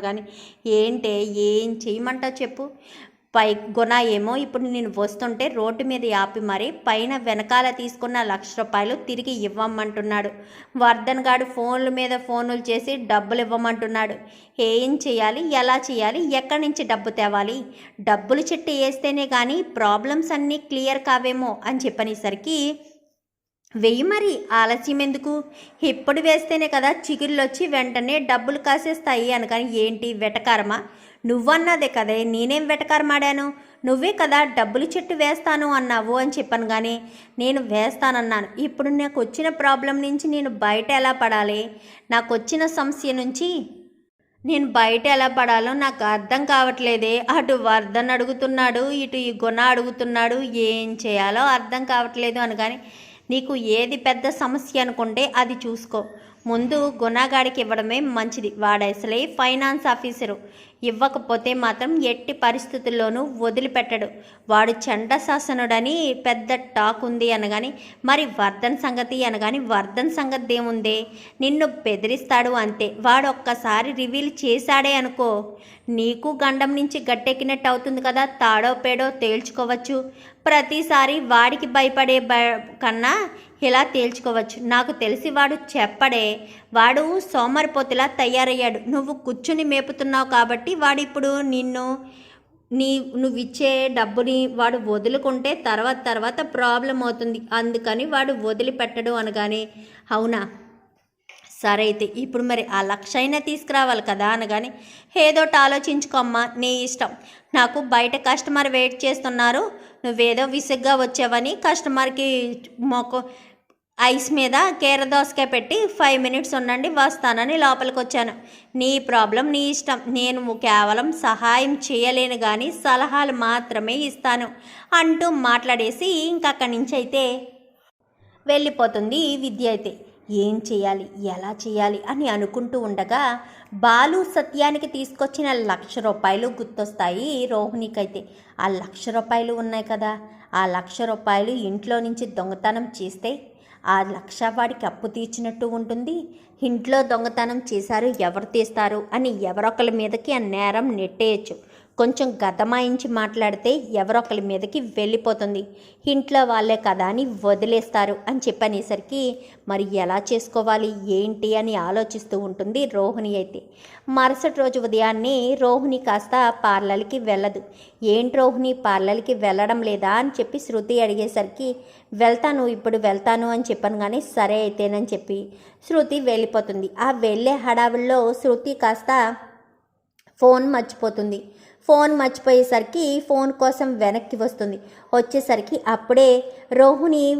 కానీ ఏంటే ఏం చేయమంటావు చెప్పు. పై గుణ ఏమో ఇప్పుడు నేను వస్తుంటే రోడ్డు మీద ఆపి మరి పైన వెనకాల తీసుకున్న లక్ష రూపాయలు తిరిగి ఇవ్వమంటున్నాడు. వర్ధన్ గాడు ఫోన్ల మీద ఫోన్లు చేసి డబ్బులు ఇవ్వమంటున్నాడు. ఏం చేయాలి ఎలా చేయాలి ఎక్కడి నుంచి డబ్బు తేవాలి? డబ్బులు చెట్టు వేస్తేనే కానీ ప్రాబ్లమ్స్ అన్నీ క్లియర్ కావేమో అని చెప్పనేసరికి వెయ్యి మరి? ఆలస్యం ఎందుకు? ఇప్పుడు వేస్తేనే కదా చిగుళ్ళు వచ్చి వెంటనే డబ్బులు కాసేస్తాయి అనగాని ఏంటి వెటకారమా? నువ్వన్నదే కదే నేనేం వెటకారమాడాను? నువ్వే కదా డబ్బులు చెట్టు వేస్తాను అన్నావు అని చెప్పాను కానీ నేను వేస్తానన్నాను. ఇప్పుడు నాకు వచ్చిన ప్రాబ్లం నుంచి నేను బయట ఎలా పడాలి? నాకు వచ్చిన సమస్య నుంచి నేను బయట ఎలా పడాలో నాకు అర్థం కావట్లేదే. అటు వర్ధన్ అడుగుతున్నాడు ఇటు ఈ గుణ అడుగుతున్నాడు ఏం చేయాలో అర్థం కావట్లేదు అనగానే నీకు ఏది పెద్ద సమస్య అనుకుంటే అది చూసుకో. ముందు గుణగాడికి ఇవ్వడమే మంచిది. వాడు అసలే ఫైనాన్స్ ఆఫీసరు. ఇవ్వకపోతే మాత్రం ఎట్టి పరిస్థితుల్లోనూ వదిలిపెట్టడు. వాడు చండశాసనుడని పెద్ద టాక్ ఉంది అనగాని మరి వర్ధన్ సంగతి అనగాని వర్ధన్ సంగతి ఏముందే? నిన్ను బెదిరిస్తాడు అంతే. వాడు ఒక్కసారి రివీల్ చేశాడే అనుకో. నీకు గండం నుంచి గట్టెక్కినట్టు అవుతుంది కదా తాడో పేడో తేల్చుకోవచ్చు. ప్రతిసారి వాడికి భయపడే భ కన్నా ఇలా తేల్చుకోవచ్చు. నాకు తెలిసి వాడు చెప్పడే. వాడు సోమరిపోతులా తయారయ్యాడు. నువ్వు కూర్చుని మేపుతున్నావు కాబట్టి కాబట్టి వాడిప్పుడు నిన్ను నీ నువ్వు ఇచ్చే డబ్బుని వాడు వదులుకుంటే తర్వాత తర్వాత ప్రాబ్లం అవుతుంది. అందుకని వాడు వదిలిపెట్టడు అనగానే అవునా? సరే అయితే ఇప్పుడు మరి ఆ లక్ష అయినా తీసుకురావాలి కదా? అనగానే ఏదోటి ఆలోచించుకోమ్మా నీ ఇష్టం. నాకు బయట కస్టమర్ వెయిట్ చేస్తున్నారు. నువ్వేదో విసుగ్గా వచ్చావని కస్టమర్కి మొక్క ఐస్ మీద కీరదోసకాయ పెట్టి ఫైవ్ మినిట్స్ ఉండండి వస్తానని లోపలికి వచ్చాను నీ ప్రాబ్లం నీ ఇష్టం. నేను కేవలం సహాయం చేయలేను కానీ సలహాలు మాత్రమే ఇస్తాను అంటూ మాట్లాడేసి ఇంకక్కడి నుంచి అయితే వెళ్ళిపోతుంది విద్య అయితే. ఏం చేయాలి ఎలా చేయాలి అని అనుకుంటూ ఉండగా బాలు సత్యానికి తీసుకొచ్చిన లక్ష రూపాయలు గుర్తొస్తాయి రోహిణికైతే. ఆ లక్ష రూపాయలు ఉన్నాయి కదా ఆ లక్ష రూపాయలు ఇంట్లో నుంచి దొంగతనం చేస్తే ఆ లక్ష వాడికి అప్పు తీర్చినట్టు ఉంటుంది. ఇంట్లో దొంగతనం చేశారు ఎవరు తీస్తారు అని ఎవరొకరి మీదకి ఆ నేరం నెట్టేయచ్చు. కొంచెం గతమాయించి మాట్లాడితే ఎవరొకరి మీదకి వెళ్ళిపోతుంది. ఇంట్లో వాళ్ళే కదా అని వదిలేస్తారు అని చెప్పనేసరికి మరి ఎలా చేసుకోవాలి ఏంటి అని ఆలోచిస్తూ ఉంటుంది రోహిణి అయితే. మరుసటి రోజు ఉదయాన్నే రోహిణి కాస్త పార్లర్కి వెళ్ళదు. ఏంటి రోహిణి పార్లర్కి వెళ్ళడం లేదా? అని చెప్పి శృతి అడిగేసరికి వెళ్తాను ఇప్పుడు వెళ్తాను అని చెప్పాను కానీ సరే అయితేనని చెప్పి శృతి వెళ్ళిపోతుంది. ఆ వెళ్ళే హడావిల్లో శృతి కాస్త ఫోన్ మర్చిపోతుంది. ఫోన్ మర్చిపోయేసరికి ఫోన్ కోసం వెనక్కి వస్తుంది. వచ్చేసరికి అప్పుడే రోహిణి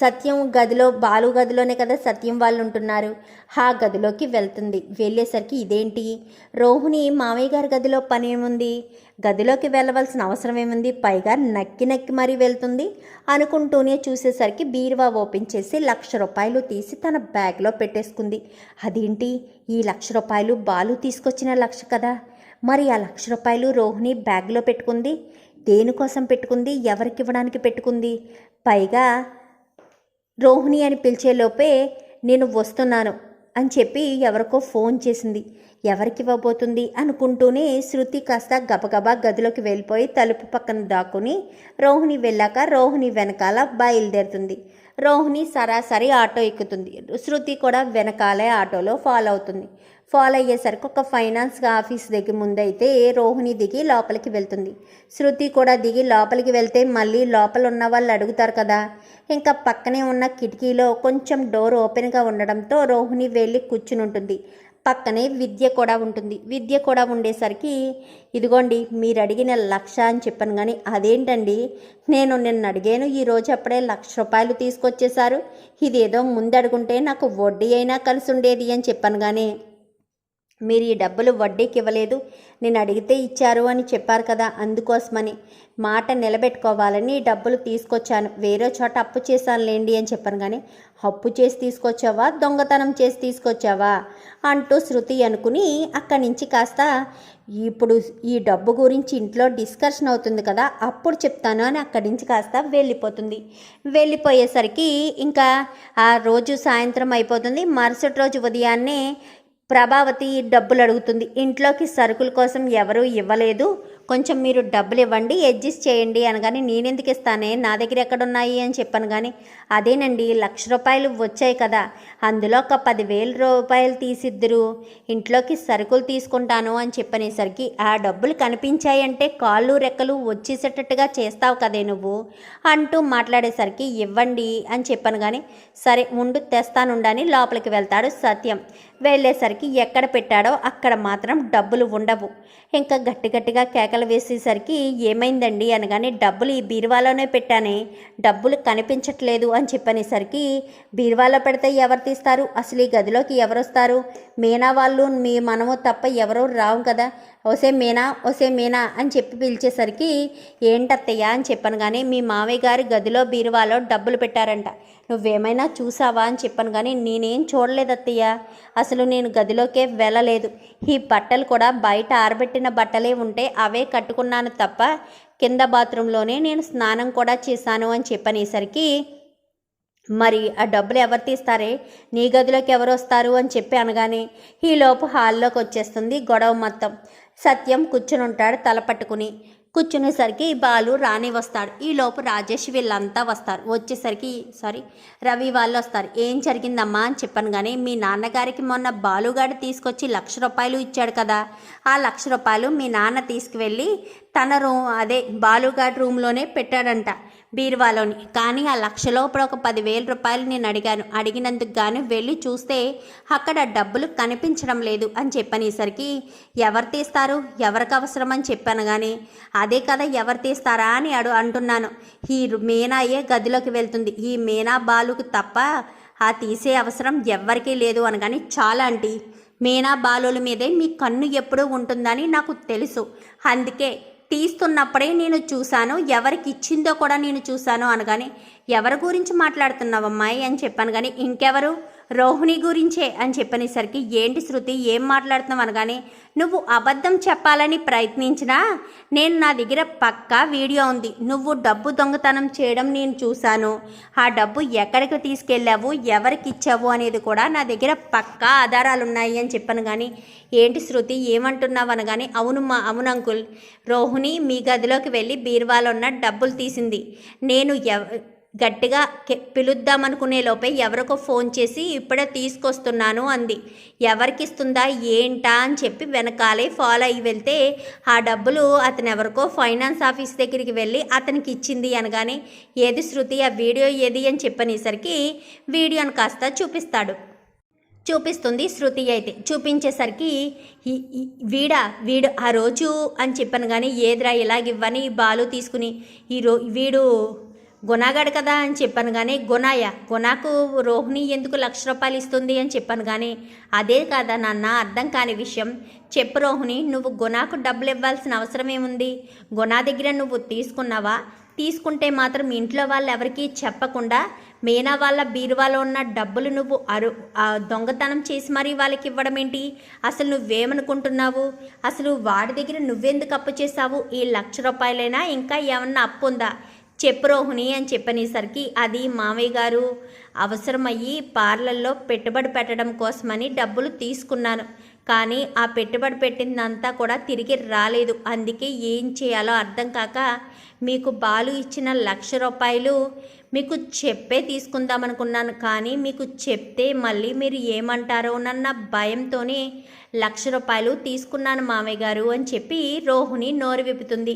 సత్యం గదిలో బాలు గదిలోనే కదా సత్యం వాళ్ళు ఉంటున్నారు. ఆ గదిలోకి వెళ్తుంది. వెళ్ళేసరికి ఇదేంటి? రోహిణి మామయ్య గారి గదిలో పని ఏముంది? గదిలోకి వెళ్ళవలసిన అవసరం ఏముంది? పైగా నక్కి నక్కి మరీ వెళ్తుంది. అనుకుంటూనే చూసేసరికి బీరువా ఓపెన్ చేసి లక్ష రూపాయలు తీసి తన బ్యాగ్లో పెట్టేసుకుంది. అదేంటి? ఈ లక్ష రూపాయలు బాలు తీసుకొచ్చిన లక్ష కదా? మరి ఆ లక్ష రూపాయలు రోహిణి బ్యాగ్లో పెట్టుకుంది. దేనికోసం పెట్టుకుంది? ఎవరికి ఇవ్వడానికి పెట్టుకుంది? పైగా రోహిణి అని పిలిచేలోపే నేను వస్తున్నాను అని చెప్పి ఎవరికో ఫోన్ చేసింది. ఎవరికి ఇవ్వబోతుంది అనుకుంటూనే శృతి కాస్త గబగబా గదిలోకి వెళ్ళిపోయి తలుపు పక్కన దాక్కుని రోహిణి వెళ్ళాక రోహిణి వెనకాల బయలుదేరుతుంది. రోహిణి సరాసరి ఆటో ఎక్కుతుంది. శృతి కూడా వెనకాలే ఆటోలో ఫాలో అవుతుంది. ఫాలో అయ్యేసరికి ఒక ఫైనాన్స్ ఆఫీస్ దగ్గర ముందైతే రోహిణి దిగి లోపలికి వెళ్తుంది. శృతి కూడా దిగి లోపలికి వెళ్తే మళ్ళీ లోపల ఉన్న వాళ్ళు అడుగుతారు కదా. ఇంకా పక్కనే ఉన్న కిటికీలో కొంచెం డోర్ ఓపెన్గా ఉండడంతో రోహిణి వెళ్ళి కూర్చుని ఉంటుంది. పక్కనే విద్య కూడా ఉంటుంది. విద్య కూడా ఉండేసరికి ఇదిగోండి మీరు అడిగిన లక్ష అని చెప్పాను కానీ అదేంటండి? నేను నిన్న అడిగాను ఈరోజు అప్పుడే లక్ష రూపాయలు తీసుకొచ్చేశారు. ఇదేదో ముందు అడుగుంటే నాకు వడ్డీ అయినా కలిసి ఉండేది అని చెప్పాను కానీ మీరు ఈ డబ్బులు వడ్డీకి ఇవ్వలేదు. నేను అడిగితే ఇచ్చారు అని చెప్పారు కదా అందుకోసమని. మాట నిలబెట్టుకోవాలని ఈ డబ్బులు తీసుకొచ్చాను. వేరే చోట అప్పు చేశానులేండి అని చెప్పాను కానీ అప్పు చేసి తీసుకొచ్చావా? దొంగతనం చేసి తీసుకొచ్చావా? అంటూ శృతి అనుకుని అక్కడి నుంచి కాస్త ఇప్పుడు ఈ డబ్బు గురించి ఇంట్లో డిస్కషన్ అవుతుంది కదా అప్పుడు చెప్తాను అని అక్కడి నుంచి కాస్త వెళ్ళిపోతుంది. వెళ్ళిపోయేసరికి ఇంకా ఆ రోజు సాయంత్రం అయిపోతుంది. మరుసటి రోజు ఉదయాన్నే ప్రభావతి డబ్బులు అడుగుతుంది. ఇంట్లోకి సరుకుల కోసం ఎవరూ ఇవ్వలేదు. కొంచెం మీరు డబ్బులు ఇవ్వండి అడ్జస్ట్ చేయండి అనగానే నేనెందుకు ఇస్తానే నా దగ్గర ఎక్కడున్నాయి అని చెప్పాను కానీ అదేనండి లక్ష రూపాయలు వచ్చాయి కదా అందులో ఒక పదివేల రూపాయలు తీసిద్దరు ఇంట్లోకి సరుకులు తీసుకుంటాను అని చెప్పనేసరికి ఆ డబ్బులు కనిపించాయంటే కాళ్ళు రెక్కలు వచ్చేసేటట్టుగా చేస్తావు కదే నువ్వు అంటూ మాట్లాడేసరికి ఇవ్వండి అని చెప్పాను కానీ సరే ఉండు తెస్తానుండని లోపలికి వెళ్తాడు సత్యం. వెళ్ళేసరికి ఎక్కడ పెట్టాడో అక్కడ మాత్రం డబ్బులు ఉండవు. ఇంకా గట్టి గట్టిగా కేకలు వేసేసరికి ఏమైందండి అనగానే డబ్బులు ఈ బీరువాలోనే పెట్టానే డబ్బులు కనిపించట్లేదు అని చెప్పనేసరికి బీరువాలో పెడితే ఎవరు తీస్తారు? అసలు ఈ గదిలోకి ఎవరు వస్తారు మీనా వాళ్ళు మీ మనము తప్ప ఎవరూ రావు కదా ఒసే మీనా ఒసే మీనా అని చెప్పి పిలిచేసరికి ఏంటత్తయ్యా? అని చెప్పాను. కానీ మీ మావయ్య గారి గదిలో బీరువాలో డబ్బులు పెట్టారంట. నువ్వేమైనా చూసావా? అని చెప్పాను. కానీ నేనేం చూడలేదు అత్తయ్య అసలు నేను గదిలోకే వెళ్ళలేదు. ఈ బట్టలు కూడా బయట ఆరబెట్టిన బట్టలే ఉంటే అవే కట్టుకున్నాను తప్ప కింద బాత్రూంలోనే నేను స్నానం కూడా చేశాను అని చెప్పనేసరికి మరి ఆ డబ్బులు ఎవరు తీస్తారే? నీ గదిలోకి ఎవరు వస్తారు? అని చెప్పి అనగానే ఈలోపు హాల్లోకి వచ్చేస్తుంది గొడవ మొత్తం. సత్యం కూర్చుని ఉంటాడు తల పట్టుకుని. కూర్చునేసరికి బాలు రాని వస్తాడు ఈలోపు రాజేష్ వీళ్ళంతా వస్తారు. వచ్చేసరికి సారీ రవి వాళ్ళు వస్తారు. ఏం జరిగిందమ్మా అని చెప్పాను కానీ మీ నాన్నగారికి మొన్న బాలుగాడు తీసుకొచ్చి లక్ష రూపాయలు ఇచ్చాడు కదా. ఆ లక్ష రూపాయలు మీ నాన్న తీసుకువెళ్ళి తన రూమ్ అదే బాలుగాడి రూమ్లోనే పెట్టాడంట. బీరువాలోని. కానీ ఆ లక్ష లోపల ఒక పదివేల రూపాయలు నేను అడిగాను. అడిగినందుకు గాను వెళ్ళి చూస్తే అక్కడ డబ్బులు కనిపించడం లేదు అని చెప్పనేసరికి ఎవరు తీస్తారు? ఎవరికి అవసరం? అని చెప్పాను కానీ అదే కదా ఎవరు తీస్తారా? అని అడు అంటున్నాను. ఈ మీనాయే గదిలోకి వెళ్తుంది. ఈ మీనా బాలుకు తప్ప ఆ తీసే అవసరం ఎవ్వరికీ లేదు అనగాని చాలా అంటీ మీనా బాలుల మీదే మీ కన్ను ఎప్పుడూ ఉంటుందని నాకు తెలుసు. అందుకే తీస్తున్నప్పుడే నేను చూశాను ఎవరికి ఇచ్చిందో కూడా నేను చూశాను అనగానే ఎవరి గురించి మాట్లాడుతున్నావమ్మాయి అని చెప్పాను కానీ ఇంకెవరు? రోహిణి గురించే అని చెప్పనేసరికి ఏంటి శృతి ఏం మాట్లాడుతున్నావు అనగానే నువ్వు అబద్ధం చెప్పాలని ప్రయత్నించినా నేను నా దగ్గర పక్కా వీడియో ఉంది. నువ్వు డబ్బు దొంగతనం చేయడం నేను చూశాను. ఆ డబ్బు ఎక్కడికి తీసుకెళ్ళావు? ఎవరికి ఇచ్చావు అనేది కూడా నా దగ్గర పక్కా ఆధారాలు ఉన్నాయి అని చెప్పాను కానీ ఏంటి శృతి ఏమంటున్నావు? అనగానే అవును మా అవును అంకుల్. రోహిణి మీ గదిలోకి వెళ్ళి బీరువాలో ఉన్న డబ్బులు తీసింది. నేను ఎవ గట్టిగా పిలుద్దామనుకునే లోపే ఎవరికో ఫోన్ చేసి ఇప్పుడే తీసుకొస్తున్నాను అంది. ఎవరికి ఇస్తుందా ఏంటా అని చెప్పి వెనకాలే ఫాలో అయ్యి వెళ్తే ఆ డబ్బులు అతను ఎవరికో ఫైనాన్స్ ఆఫీస్ దగ్గరికి వెళ్ళి అతనికి ఇచ్చింది అనగానే ఏది శృతి ఆ వీడియో ఏది అని చెప్పనేసరికి వీడియోని కాస్త చూపిస్తాడు. చూపిస్తుంది శృతి అయితే. చూపించేసరికి వీడా వీడు ఆ రోజు అని చెప్పాను కానీ ఏదిరా ఇలాగివ్వని బాలు తీసుకుని ఈ వీడు గుణాగాడు కదా అని చెప్పాను కానీ గుణాయ గుణాకు రోహిణి ఎందుకు లక్ష రూపాయలు ఇస్తుంది అని చెప్పాను కానీ అదే కాదా నాన్న అర్థం కాని విషయం. చెప్పు రోహిణి నువ్వు గుణాకు డబ్బులు ఇవ్వాల్సిన అవసరం ఏముంది? గుణా దగ్గర నువ్వు తీసుకున్నావా? తీసుకుంటే మాత్రం ఇంట్లో వాళ్ళు ఎవరికీ చెప్పకుండా మీనా వాళ్ళ బీరువాలో ఉన్న డబ్బులు నువ్వు అరు ఆ దొంగతనం చేసి మరీ వాళ్ళకి ఇవ్వడం ఏంటి? అసలు నువ్వేమనుకుంటున్నావు? అసలు వాడి దగ్గర నువ్వెందుకు అప్పు చేసావు ఈ లక్ష రూపాయలైనా ఇంకా ఏమన్నా అప్పు ఉందా? చెప్పు రోహిణి అని చెప్పనేసరికి అది మామయ్య గారు అవసరమయ్యి పార్లర్లో పెట్టుబడి పెట్టడం కోసమని డబ్బులు తీసుకున్నాను. కానీ ఆ పెట్టుబడి పెట్టిందంతా కూడా తిరిగి రాలేదు. అందుకే ఏం చేయాలో అర్థం కాక మీకు బాలు ఇచ్చిన లక్ష రూపాయలు మీకు చెప్పే తీసుకుందాం అనుకున్నాను కానీ మీకు చెప్తే మళ్ళీ మీరు ఏమంటారో నన్న భయంతోనే లక్ష రూపాయలు తీసుకున్నాను మామయ్య గారు అని చెప్పి రోహిణి నోరు విప్పుతుంది.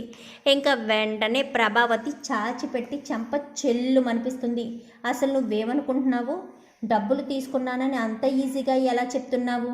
ఇంకా వెంటనే ప్రభావతి చాచిపెట్టి చెంప చెల్లు అనిపిస్తుంది అసలు నువ్వేమనుకుంటున్నావు? డబ్బులు తీసుకున్నానని అంత ఈజీగా ఎలా చెప్తున్నావు?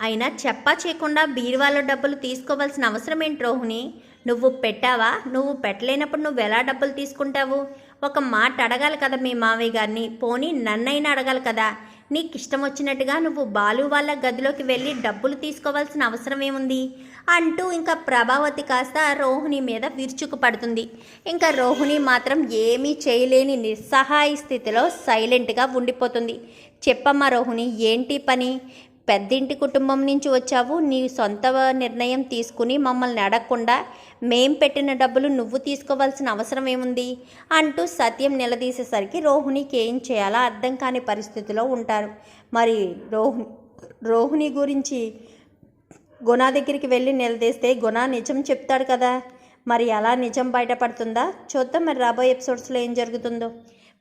అయినా చెప్పా చేయకుండా బీరువాలో డబ్బులు తీసుకోవాల్సిన అవసరం ఏంటి రోహిణి? నువ్వు పెట్టావా? నువ్వు పెట్టలేనప్పుడు నువ్వు ఎలా డబ్బులు తీసుకుంటావు? ఒక మాట అడగాలి కదా మీ మావయ్య గారిని. పోనీ నన్నైనా అడగాలి కదా. నీకు ఇష్టం వచ్చినట్టుగా నువ్వు బాలు వాళ్ళ గదిలోకి వెళ్ళి డబ్బులు తీసుకోవాల్సిన అవసరం ఏముంది? అంటూ ఇంకా ప్రభావతి కాస్త రోహిణి మీద విరుచుకు పడుతుంది. ఇంకా రోహిణి మాత్రం ఏమీ చేయలేని నిస్సహాయ స్థితిలో సైలెంట్గా ఉండిపోతుంది. చెప్పమ్మా రోహిణి ఏంటి పని? పెద్దింటి కుటుంబం నుంచి వచ్చావు. నీ సొంత నిర్ణయం తీసుకుని మమ్మల్ని అడగకుండా మేం పెట్టిన డబ్బులు నువ్వు తీసుకోవాల్సిన అవసరం ఏముంది? అంటూ సత్యం నిలదీసేసరికి రోహిణికి ఏం చేయాలో అర్థం కాని పరిస్థితిలో ఉంటారు. మరి రోహిణి రోహిణి గురించి గుణ దగ్గరికి వెళ్ళి నిలదీస్తే గుణ నిజం చెప్తాడు కదా. మరి అలా నిజం బయటపడుతుందా? చూద్దాం మరి రాబోయే ఎపిసోడ్స్లో ఏం జరుగుతుందో.